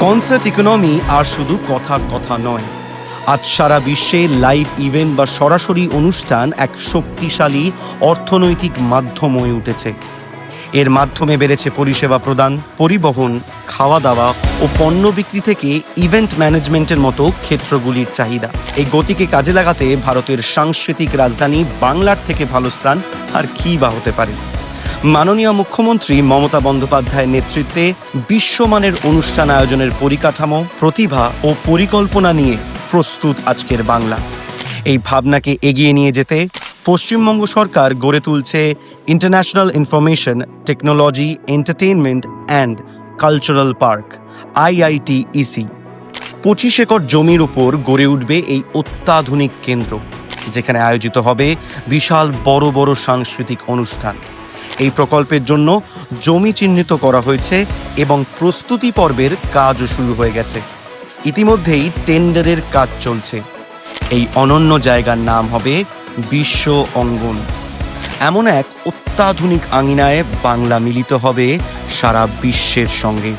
Concert economy আর শুধু কথার কথা নয়। আজ সারা বিশ্বে লাইভ ইভেন্ট বা সরাসরি অনুষ্ঠান এক শক্তিশালী অর্থনৈতিক মাধ্যম হয়ে উঠেছে। এর মাধ্যমে বেড়েছে পরিষেবা প্রদান, পরিবহন খাওয়া দাওয়া ও পণ্য বিক্রি থেকে ইভেন্ট ম্যানেজমেন্টের মতো ক্ষেত্রগুলির চাহিদা। এই গতিকে কাজে লাগাতে ভারতের সাংস্কৃতিক রাজধানী বাংলার থেকে ভালো স্থান আর কী বা হতে পারে? মাননীয় মুখ্যমন্ত্রী মমতা বন্দ্যোপাধ্যায়ের নেতৃত্বে বিশ্বমানের অনুষ্ঠান আয়োজনের পরিকাঠামো, প্রতিভা ও পরিকল্পনা নিয়ে প্রস্তুত আজকের বাংলা। এই ভাবনাকে এগিয়ে নিয়ে যেতে পশ্চিমবঙ্গ সরকার গড়ে তুলছে international information technology entertainment and cultural park IITEC পঁচিশ একর জমির উপর গড়ে উঠবে এই অত্যাধুনিক কেন্দ্র, যেখানে আয়োজিত হবে বিশাল বড় বড় সাংস্কৃতিক অনুষ্ঠান। এই প্রকল্পের জন্য জমি চিহ্নিত করা হয়েছে এবং প্রস্তুতি পর্বের কাজও শুরু হয়ে গেছে। ইতিমধ্যেই টেন্ডারের কাজ চলছে। এই অনন্য জায়গার নাম হবে বিশ্ব অঙ্গন। এমন এক অত্যাধুনিক আঙিনায় বাংলা মিলিত হবে সারা বিশ্বের সঙ্গে।